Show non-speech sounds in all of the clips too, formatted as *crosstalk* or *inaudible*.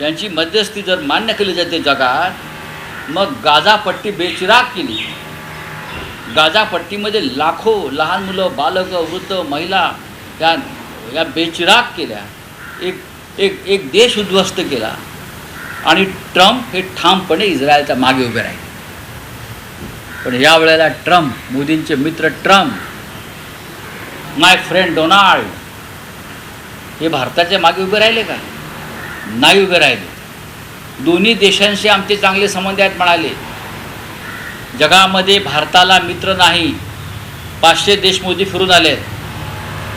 यांची मध्यस्थी जर मान्य केली जाते जगात मग गाजापट्टी बेचिराग केली गाजापट्टीमध्ये लाखो लहान मुलं बालक वृद्ध महिला या या बेचिराग केल्या. एक एक एक देश उद्ध्वस्त केला. आणि ट्रम्प हे ठामपणे इस्रायलच्या मागे उभे राहिले. पण या वेळेला ट्रम्प मोदींचे मित्र ट्रम्प माय फ्रेंड डोनाल्ड हे भारताच्या मागे उभे राहिले का? नाही उभे राहिले. दोन्ही देशांशी आमचे चांगले संबंध आहेत म्हणाले. जगामध्ये भारताला मित्र नाही. पाचशे देश मोदी फिरून आले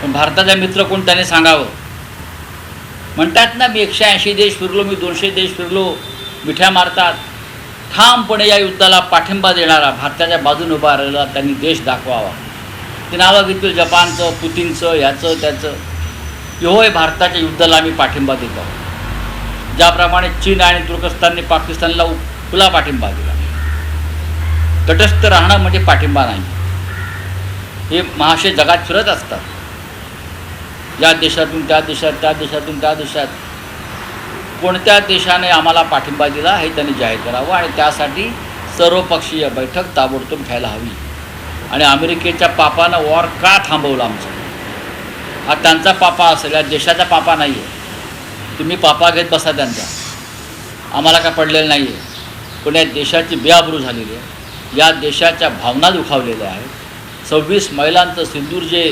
पण भारताचा मित्र कोण त्याने सांगावं? म्हणतात ना मी एकशे ऐंशी देश फिरलो मी दोनशे देश फिरलो मिठ्या मारतात. ठामपणे या युद्धाला पाठिंबा देणारा भारताच्या बाजूने उभा राहिला त्यांनी देश दाखवावा. ते नावं घेतलं जपानचं पुतीनचं ह्याचं त्याचं. होय भारताच्या युद्धाला आम्ही पाठिंबा देत आहोत. ज्याप्रमाणे चीन आणि तुर्कस्तानने पाकिस्तानला खुला पाठिंबा दिला. तटस्थ राहणं म्हणजे पाठिंबा नाही. हे महाशय जगात फिरत असतात. या देशातून त्या देशात त्या देशातून त्या देशात कोणत्या देशाने आम्हाला पाठिंबा दिला हे त्यांनी जाहीर करावं आणि त्यासाठी सर्वपक्षीय बैठक ताबडतोब घ्यायला हवी. आणि अमेरिकेच्या पापानं वॉर का थांबवलं आमचं? हा त्यांचा पापा असेल या देशाचा पापा नाही आहे तुम्ही पापा घेत बसा त्यांचा. आम्हाला का पडलेलं नाही आहे पण या देशाची बेआबरू झालेली आहे. या देशाच्या भावना दुखावलेल्या आहेत. सव्वीस महिलांचं सिंदूर जे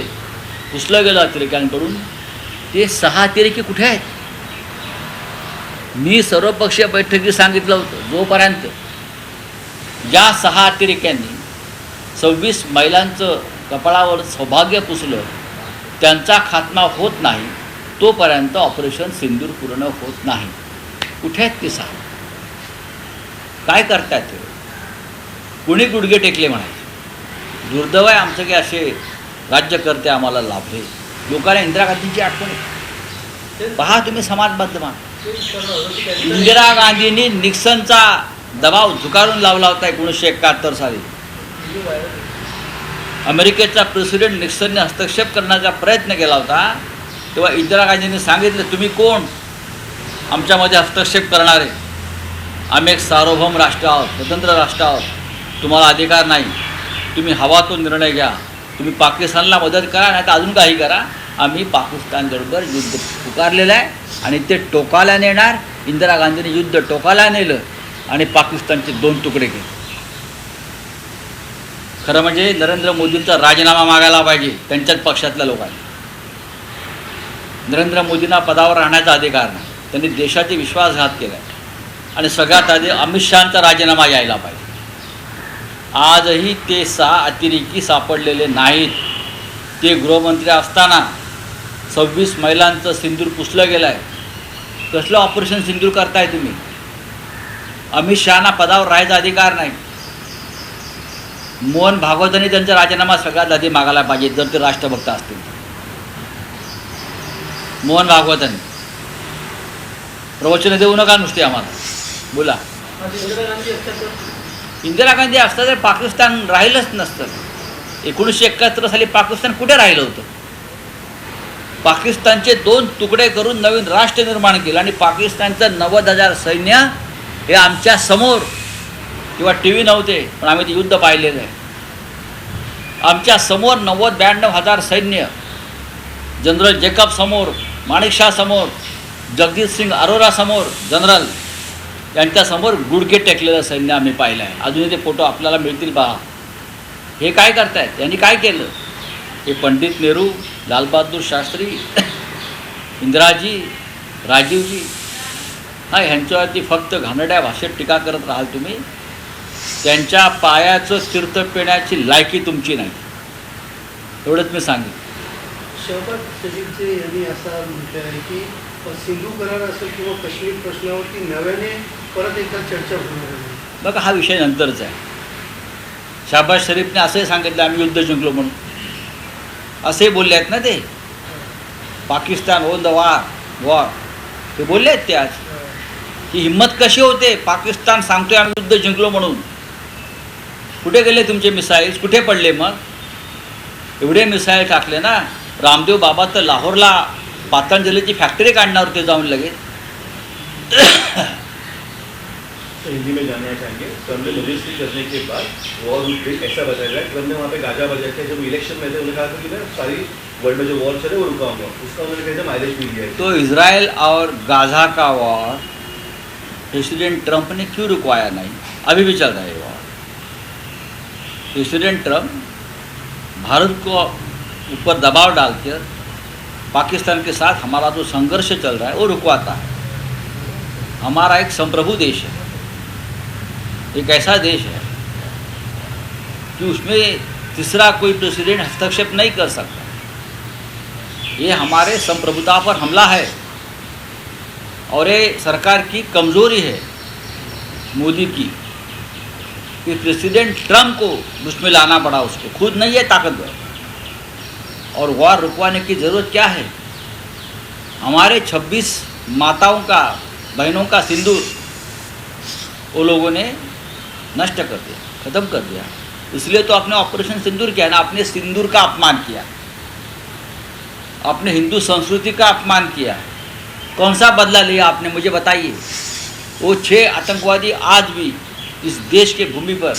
पुसलं गेलं अतिरेक्यांकडून ते सहा अतिरेकी कुठे आहेत? मी सर्वपक्षीय बैठकीत सांगितलं होतं जोपर्यंत ज्या सहा अतिरेक्यांनी सव्वीस महिलांचं कपाळावर सौभाग्य पुसलं त्यांचा खात्मा होत नाही तोपर्यंत ऑपरेशन सिंदूर पूर्ण होत नाही. कुठे आहेत ते सांग काय करतायत ते? कुणी गुडघे टेकले म्हणायचे? दुर्दैव आहे आमचं की असे राज्यकर्ते आम्हाला लाभले. लोकांना इंदिरा गांधींची आठवण पहा तुम्ही समाज माध्यमात. इंदिरा गांधींनी निक्सनचा दबाव झुकारून लावला होता एकोणीसशे एकाहत्तर साली. अमेरिकेचा प्रेसिडेंट निक्सनने हस्तक्षेप करण्याचा प्रयत्न केला होता. तेव्हा इंदिरा गांधींनी सांगितलं तुम्ही कोण? आमच्यामध्ये हस्तक्षेप करणारे. आम्ही एक सार्वभौम राष्ट्र आहोत स्वतंत्र राष्ट्र आहोत. तुम्हाला अधिकार नाही. तुम्ही हवा तो निर्णय घ्या. तुम्ही पाकिस्तानला मदत करा नाही तर अजून काही करा. आम्ही पाकिस्तानबरोबर युद्ध पुकारलेलं आहे आणि ते टोकाला नेणार. इंदिरा गांधीने युद्ध टोकाला नेलं आणि पाकिस्तानचे दोन तुकडे केले. खरं म्हणजे नरेंद्र मोदींचा राजीनामा मागायला पाहिजे त्यांच्याच पक्षातल्या लोकांनी. नरेंद्र मोदींना पदावर राहण्याचा अधिकार नाही. त्यांनी देशाचे विश्वासघात केला आहे आणि सगळ्यात आधी अमित शहाचा राजीनामा यायला पाहिजे. आजही ते सहा अतिरेकी सापडलेले नाहीत. ते गृहमंत्री असताना सव्वीस महिलांचं सिंदूर पुसलं गेलं आहे कसलं ऑपरेशन सिंदूर करताय तुम्ही? अमित शहाना पदावर राहायचा अधिकार नाही. मोहन भागवतांनी त्यांचा राजीनामा सगळ्यात आधी मागायला पाहिजे जर ते राष्ट्रभक्त असतील. मोहन भागवतांनी. प्रवचन देऊ नका नुसते आम्हाला. बोला. इंदिरा गांधी असता तर पाकिस्तान राहिलंच नसतं. एकोणीसशे एकाहत्तर साली पाकिस्तान कुठे राहिलं होतं? पाकिस्तानचे दोन तुकडे करून नवीन राष्ट्र निर्माण केलं आणि पाकिस्तानचं नव्वद हजार सैन्य हे आमच्यासमोर किंवा टी व्ही नव्हते पण आम्ही ते युद्ध पाहिलेलं आहे. आमच्यासमोर नव्वद ब्याण्णव हजार सैन्य जनरल जेकब समोर माणिकशासमोर अरोरासमोर सिंग जनरल यांच्यासमोर गुडघे टेकलेलं सैन्य आम्ही पाहिलं आहे. अजूनही ते फोटो आपल्याला मिळतील पहा हे काय करतायत? यांनी काय केलं? हे पंडित नेहरू लालबहादूर शास्त्री *coughs* इंदिराजी राजीवजी हा ह्यांच्यावरती फक्त घाणड्या भाषेत टीका करत राहाल तुम्ही. त्यांच्या पायाचं तीर्थ पिण्याची लायकी तुमची नाही. एवढंच मी सांगेन. शहबाज शरीफचे यांनी असा म्हटलं आहे की सिंधू करार असेल किंवा काश्मीर प्रश्नावरती नव्याने परत एकदा चर्चा होणार आहे. बघा हा विषय नंतरचा आहे. शाबाज शरीफने असंही सांगितलं आम्ही युद्ध जिंकलो म्हणून. असे बोलले आहेत ना ते? Pakistan on the war war. ते बोलले आहेत ते आज. ही हिंमत कशी होते? पाकिस्तान सांगतोय आम्ही युद्ध जिंकलो म्हणून. कुठे गेले तुमचे मिसाईल्स कुठे पडले मग? एवढे मिसाईल टाकले ना? रामदेव बाबा तर लाहोरला पातंजलीची फॅक्टरी काढणार होते जाऊन लगेच. तो *coughs* हिंदी में जानना चाहेंगे। ट्रंप ने मजिस्ट्री करने के बाद वॉर ऐसा बताया गया। ने वहाँ पे गाजा बजा के जब इलेक्शन में थे उन्होंने कहा था कि सारी वर्ल्ड में जो वॉर चले वो रुकाऊँगा उसका उन्होंने कहते माइलेज गया है। तो इसराइल और गाजा का वॉर प्रेसिडेंट ट्रंप ने क्यों रुकवाया नहीं? अभी भी चल रहा है वॉर प्रेसिडेंट ट्रंप भारत को ऊपर दबाव डालकर पाकिस्तान के साथ हमारा जो संघर्ष चल रहा है, वो रुकवाता है। हमारा एक संप्रभु देश है। एक ऐसा देश है कि उसमें तीसरा कोई प्रेसिडेंट हस्तक्षेप नहीं कर सकता। ये हमारे संप्रभुता पर हमला है और ये सरकार की कमज़ोरी है मोदी की कि प्रेसिडेंट ट्रंप को उसमें लाना पड़ा उसको। खुद नहीं है ताकतवर। और वॉर रुकवाने की ज़रूरत क्या है? हमारे 26 माताओं का, बहनों का सिंदूर, वो लोगों ने नष्ट कर दिया, ख़त्म कर दिया। इसलिए तो आपने ऑपरेशन सिंदूर किया ना, आपने सिंदूर का अपमान किया। आपने हिंदू संस्कृति का अपमान किया। कौन सा बदला लिया आपने, मुझे बताइए। वो छह आतंकवादी आज भी इस देश के भूमि पर